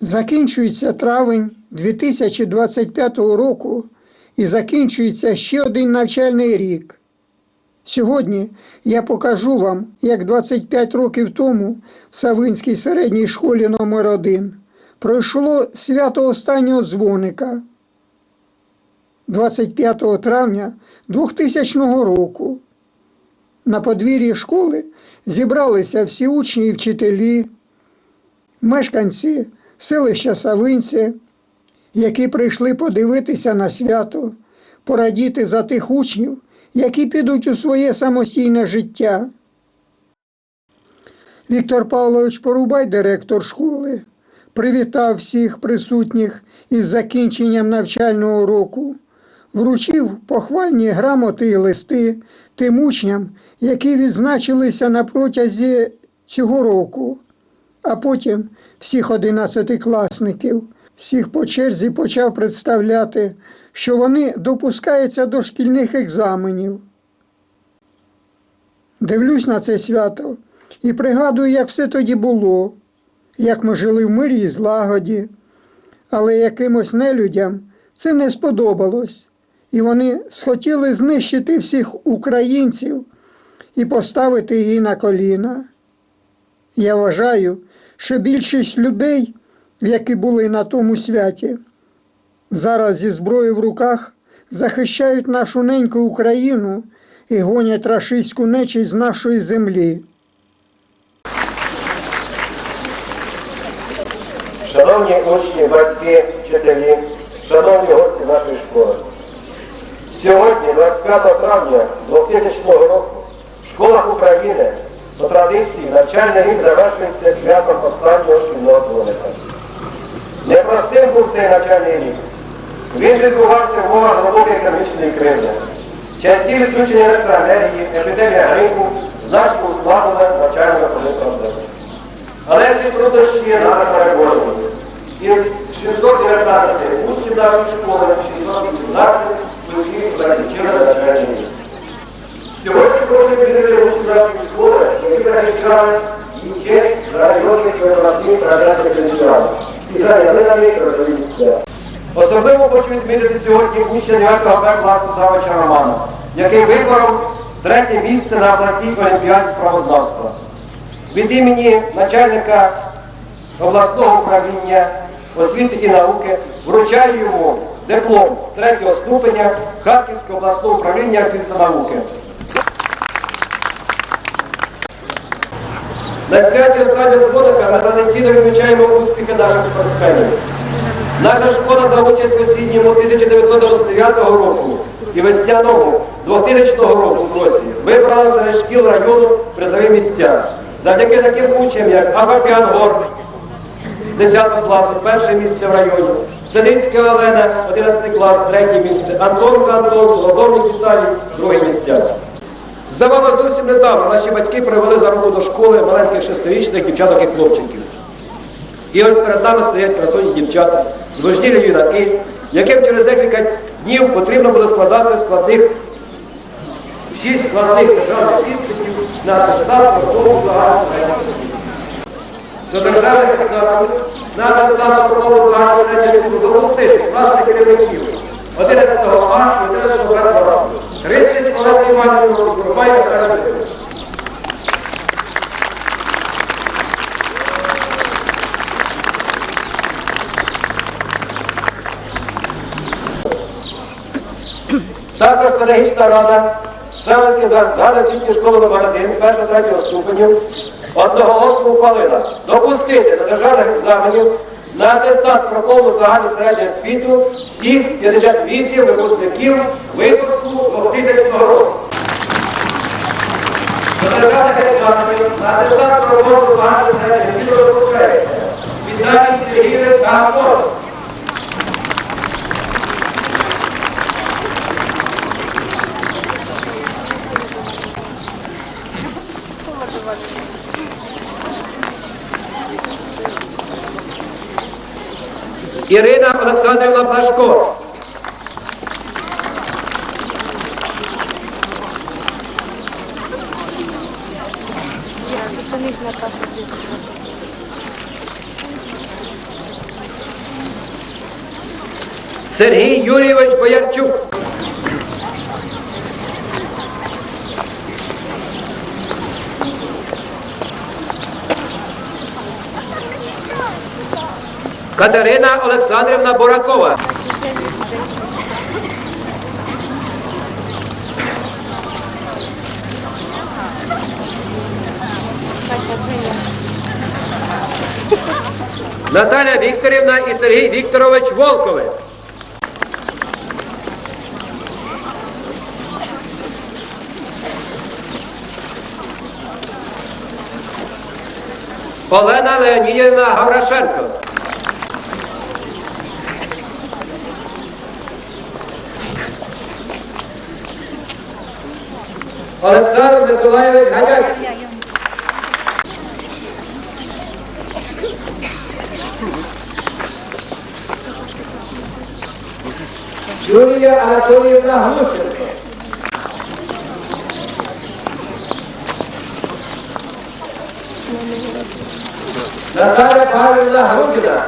Закінчується травень 2025 року і закінчується ще один навчальний рік. Сьогодні я покажу вам, як 25 років тому в Савинській середній школі номер 1 пройшло свято останнього дзвоника 25 травня 2000 року. На подвір'ї школи зібралися всі учні і вчителі, мешканці селища Савинці, які прийшли подивитися на свято, порадіти за тих учнів, які підуть у своє самостійне життя. Віктор Павлович Порубай, директор школи, привітав всіх присутніх із закінченням навчального року, вручив похвальні грамоти і листи тим учням, які відзначилися на протязі цього року, а потім всіх одинадцятикласників, всіх по черзі почав представляти, що вони допускаються до шкільних екзаменів. Дивлюсь на це свято і пригадую, як все тоді було, як ми жили в мирі і злагоді, але якимось нелюдям це не сподобалось, і вони схотіли знищити всіх українців і поставити її на коліна. Я вважаю, що більшість людей, які були на тому святі, зараз зі зброєю в руках захищають нашу неньку Україну і гонять рашистську нечість з нашої землі. Шановні учні, батьки, вчителі, шановні гості нашої школи. Сьогодні, 25 травня 2000 року, в школах України по традиції навчальний рік завершується святом останнього шкільного дзвоника. Непростим був цей навчальний рік. Він відбувався в умовах глибокої економічної кризи. Часті відключення електроенергії, епідемія грипу значно ускладнили навчально-виховний процес. Але ці труднощі треба переборювати. Із 619 учнів нашої школи 618 випускників закінчили навчальний рік. Сьогодні кожен учні нашої школи, які переїжджали і є з районних виконавців радянських телевізіонів. І на родові місця. Особливо хочу відмітити сьогодні учня 9 Б класу Савича Романа, який виборов третє місце на обласній олімпіаді з правознавства. Від імені начальника обласного управління освіти і науки вручаю йому диплом третього ступеня Харківського обласного управління освіти та науки. На святі останнього дзвоника ми традиційно відмічаємо успіхи наших спортсменів. Наша школа за участь в осінньому 1999 року і весняному 2000 року в році вибрала серед шкіл району призові місця. Завдяки таким учням, як Агапіан Гор, 10 класу, перше місце в районі, Селинська Олена, 11 клас, третє місце, Антонка Антон, Солодовник Віталій, друге місця. Здавалося, зовсім недавно наші батьки привели за руку до школи маленьких шестирічних дівчаток і хлопчиків. І ось перед нами стоять красуні дівчата, звожділі юнаки, яким через декілька днів потрібно буде складати складних шість складних державних іспитів на атестат проходу загальної До державних екзаменів на атестат середньої освіти допустити класних керівників. 11 А і 11 Б Христич Олег Іванович, Рубай Михайло. Також педагогічна рада Севенської загальноосвітньої школи номер 1 першого третього ступеню одноголосно ухвалила допустити до державних екзаменів на атестат про загальної середню освіту всіх 58 випускників випуску 2000 року. Державних екзаменів на атестат про повну загальну середню освіту допускається Віталій Сергійович Антонов. Ірина Олександрівна Плашко. Сергій Юрійович Боярчук. Катерина Олександрівна Буракова. Наталя Вікторівна і Сергій Вікторович Волкови. Олена Леонідівна Гаврашенко. Олександр Миколаївич Гадяцький. Юлія Анатоліївна Глущенко. Наталя Павлівна Грудіна.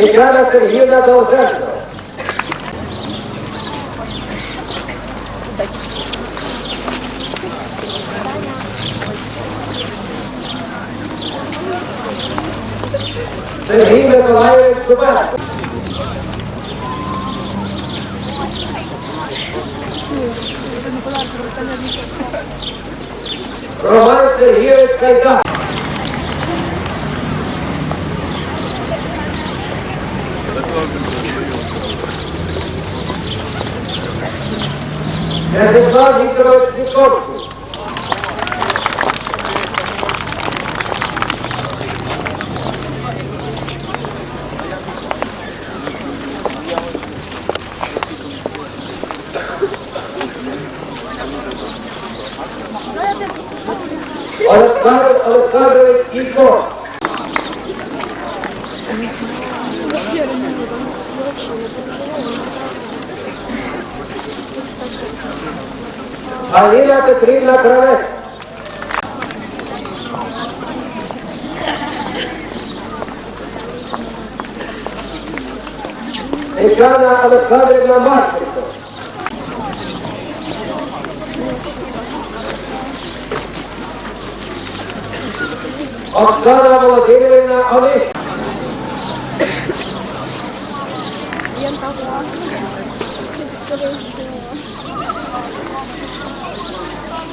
Тетяна Сергіївна Долженко. Сергій Миколаївич Кубенко. Роман Сергійович Кайдан. Вячеслав Вікторович Віковський. Олександр Олександрович રૂપિયા કે ત્રીસ લાખ આવે ekrana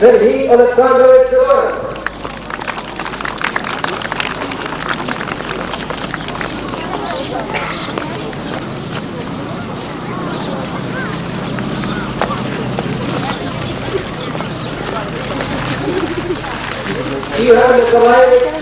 Володимирівна Пилюк. Наталія Анатоліївна Прикорова. Сергій Олександрович Сидоренко. Ігор Миколаївич Кирик. Андрій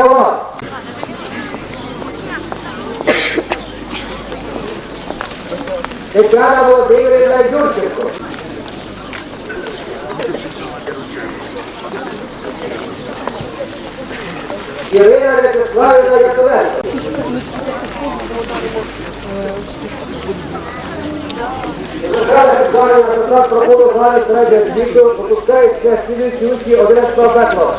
Соколова. Тетяна Володимирівна Юрченко. Ірина Вячеславівна Яковенко. Світлана Світлана проходу залі середньої освіту випускається слідуючі учні 11 Беклова.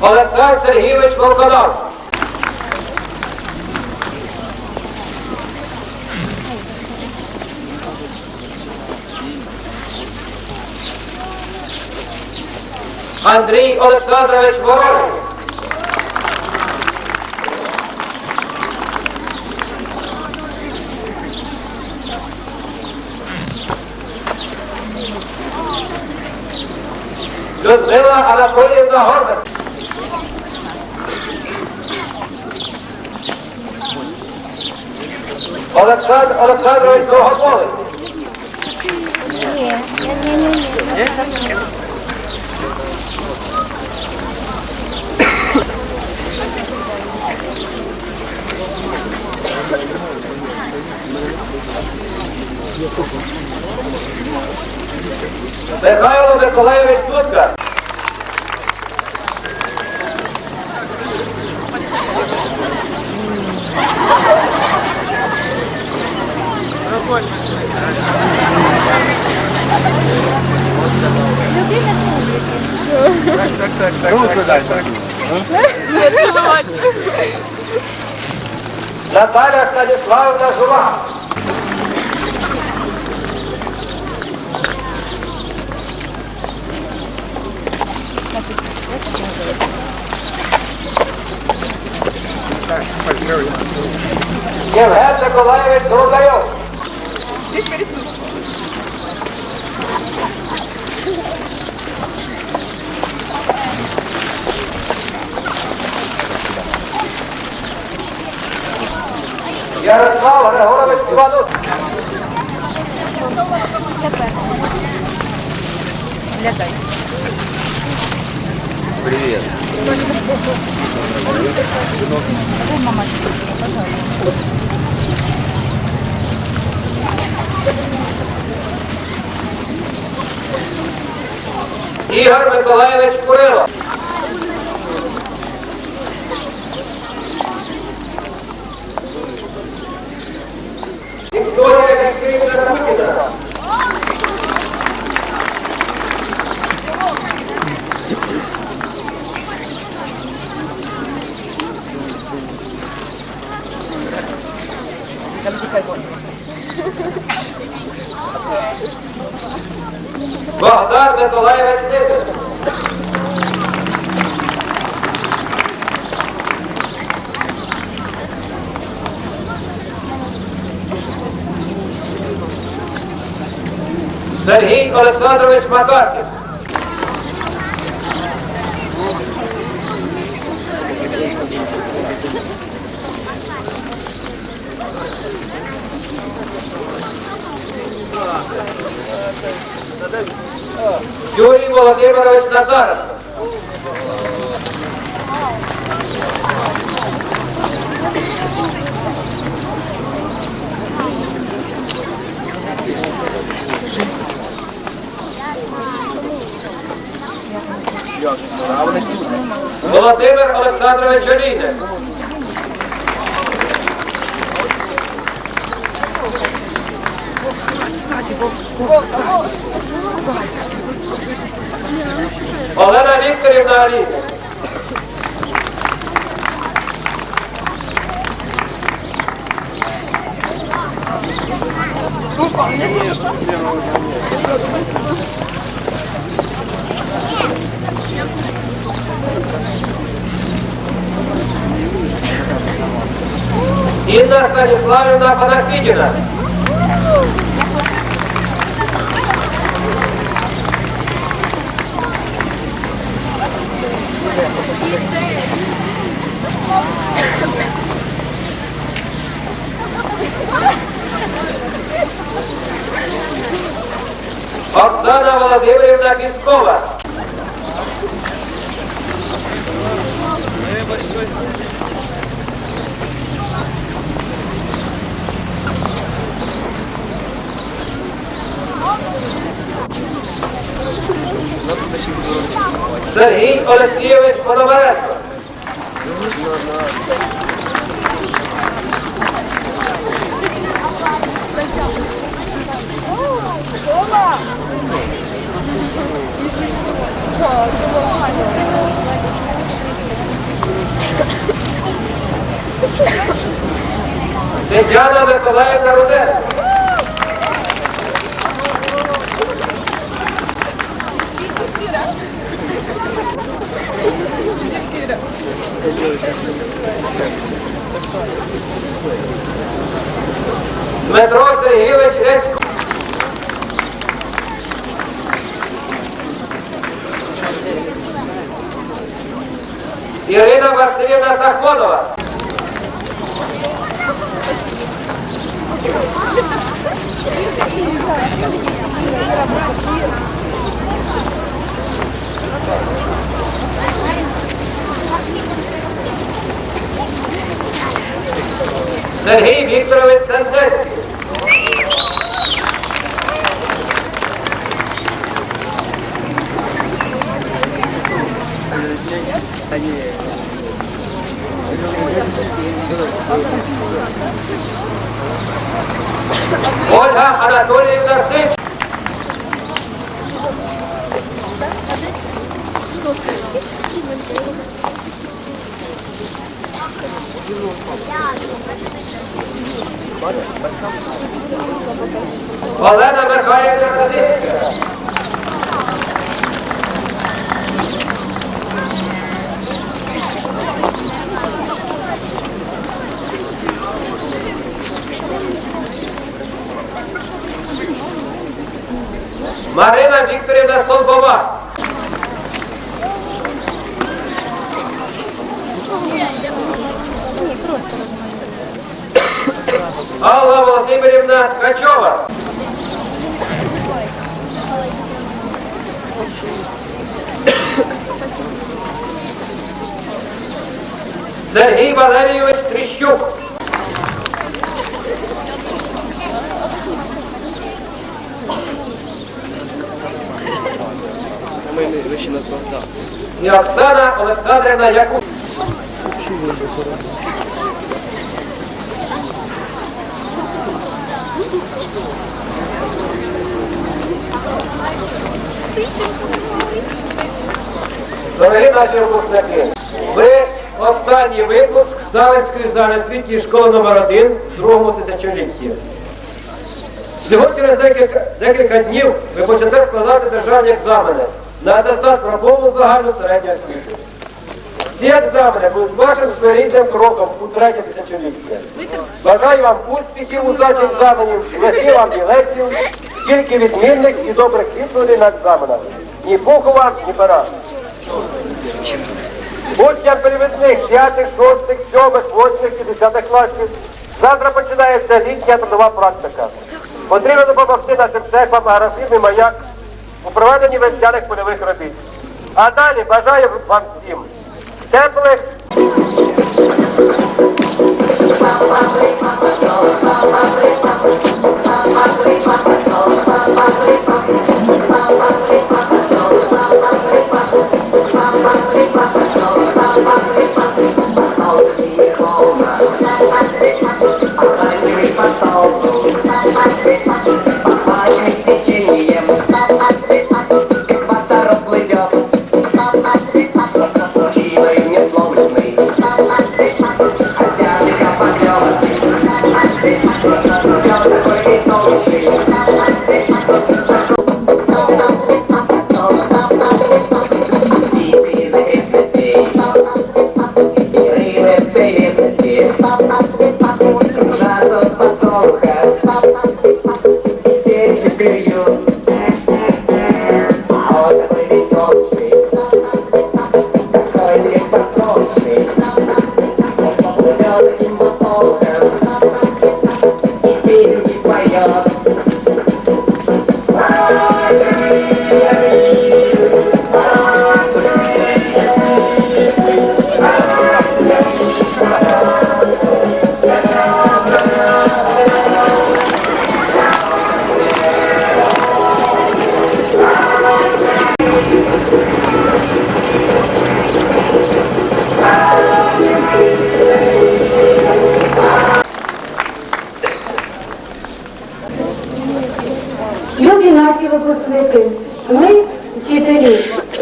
Олександр Сергійович Волкодав. Андрій Олександрович Воронин. Людмила Анатоліївна Горбан. Олександр Олександрович Довгополий. Ні, ні, ні, ні. Михайло Vamos cuidar disso aqui. Natália Stanislavna Zuma. Give hand to Goliath Dolgayo. Олександрович Макарків. Юрій Володимирович Назаров. Володимир Олександрович Олійник. Олена Вікторівна Олійник. Інна Станіславівна Панахідіна. Оксана Володимирівна Піскова. Zerrin Olesiewicz Podobarek. Держава Миколаївна Руденко. Дмитро Сергійович Ресько. Ірина Васильівна Сафонова. Сергій Вікторович Марина Вікторівна Столбова. Алла Володимирівна Ткачова. Сергій Валерійович Тріщук. І Оксана Олександрівна Якуб. Дорогі наші випускники, ви останній випуск Савинської загальноосвітньої школи номер 1 в другому тисячолітті. Всього через декілька, декілька днів ви почнете складати державні екзамени на атестат про повну загальну середню освіту. Ці екзамени будуть вашим своєрідним кроком у третє тисячоліття. Бажаю вам успіхів у здачі екзаменів, легких вам білетів, тільки відмінних і добрих відповідей на екзаменах. Ні пуху вам, ні пера. Учням перевідних 5, 6, 7, 8 і 10 класів. Завтра починається літня трудова практика. Потрібно допомогти нашим шефам агресивний маяк у проведенні весняних польових робіт. А далі бажаю вам всім теплих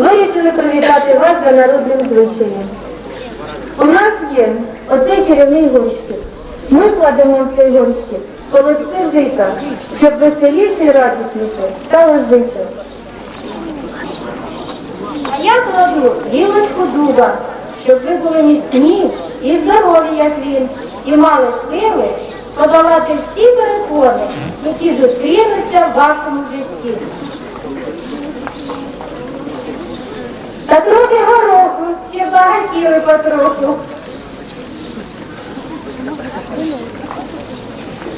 вирішили привітати вас за народним звичаєм. У нас є оцей чарівний горщик. Ми кладемо в цей горщик колектив жита, щоб веселіше і радісніше стало жити. А я кладу гілочку дуба, щоб ви були міцні і здорові, як він, і мали сили подолати всі перепони, які зустрінуться в вашому житті. Та трохи гороху, ще багатіли потроху.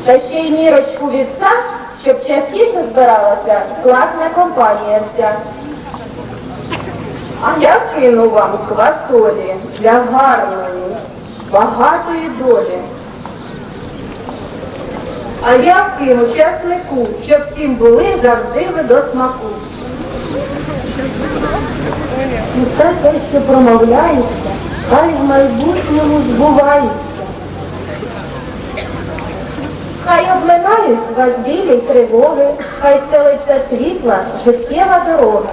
Та ще й мірочку вівса, щоб частіше збиралася класна компанія вся. А я кину вам квасолі для гарної, багатої долі. А я кину чеснику, щоб всім були завжди ви до смаку. І все те, що промовляється, хай в майбутньому збувається. Хай обминають вас білі й тривоги, хай стелиться світла, життєва дорога.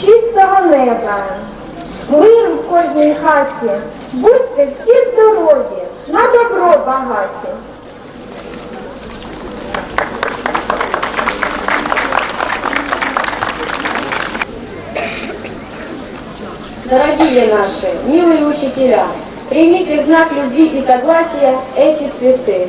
Чистого неба, мир в кожній хаті, будьте всі здорові, на добро багаті. Дорогие наши, милые учителя, примите в знак любви и согласия эти цветы.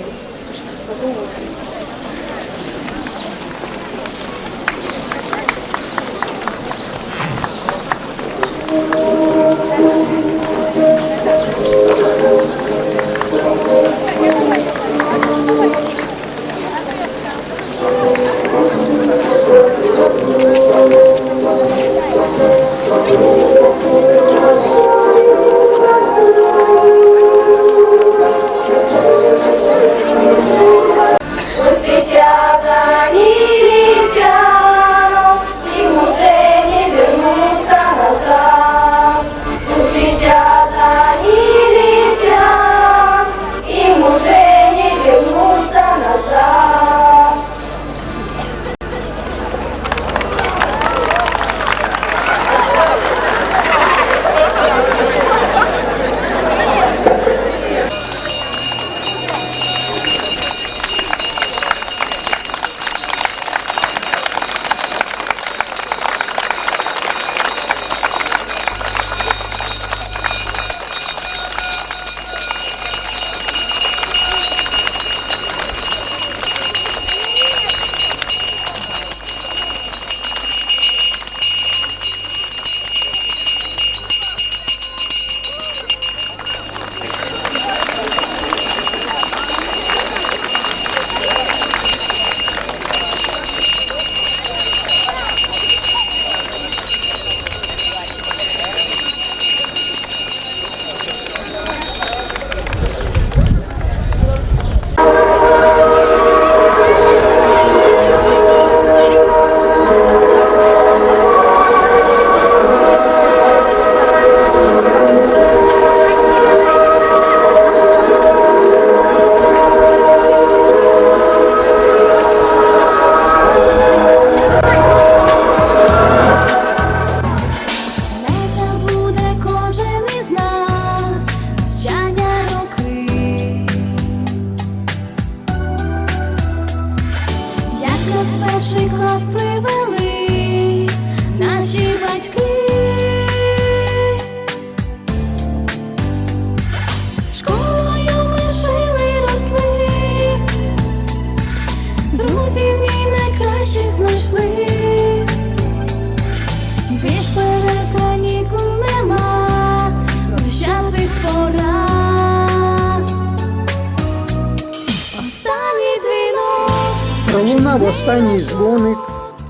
Останній дзвоник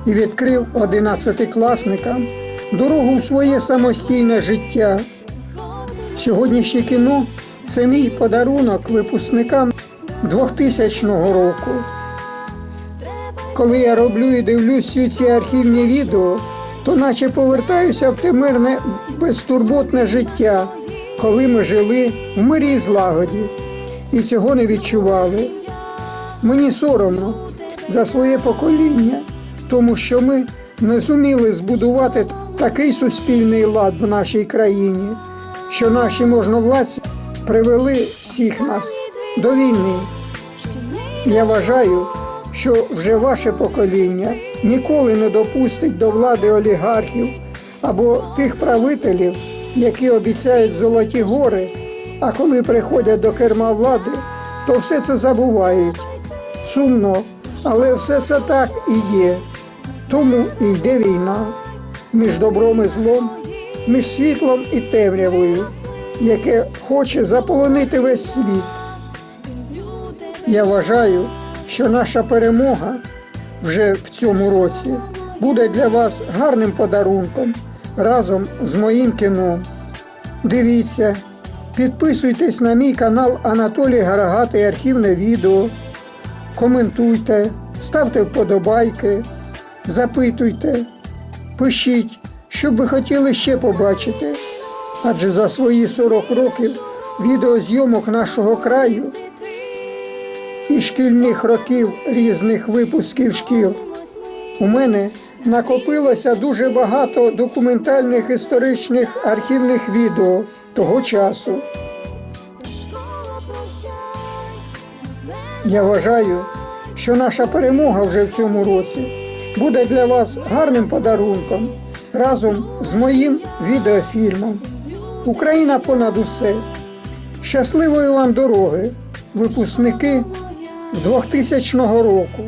і відкрив одинадцятикласникам дорогу в своє самостійне життя. Сьогоднішнє кіно це мій подарунок випускникам 2000 року. Коли я роблю і дивлюсь ці архівні відео, то наче повертаюся в те мирне безтурботне життя, коли ми жили в мирі і злагоді і цього не відчували. Мені соромно за своє покоління, тому що ми не зуміли збудувати такий суспільний лад в нашій країні, що наші можновладці привели всіх нас до війни. Я вважаю, що вже ваше покоління ніколи не допустить до влади олігархів або тих правителів, які обіцяють золоті гори, а коли приходять до керма влади, то все це забувають. Сумно, але все це так і є. Тому і йде війна між добром і злом, між світлом і темрявою, яке хоче заполонити весь світ. Я вважаю, що наша перемога вже в цьому році буде для вас гарним подарунком разом з моїм кіном. Дивіться, підписуйтесь на мій канал Анатолій Гарагатий архівне відео, коментуйте, ставте вподобайки, запитуйте, пишіть, що б ви хотіли ще побачити. Адже за свої 40 років відеозйомок нашого краю і шкільних років різних випусків шкіл. У мене накопилося дуже багато документальних історичних архівних відео того часу. Я вважаю, що наша перемога вже в цьому році буде для вас гарним подарунком разом з моїм відеофільмом. Україна понад усе. Щасливої вам дороги, випускники 2000 року.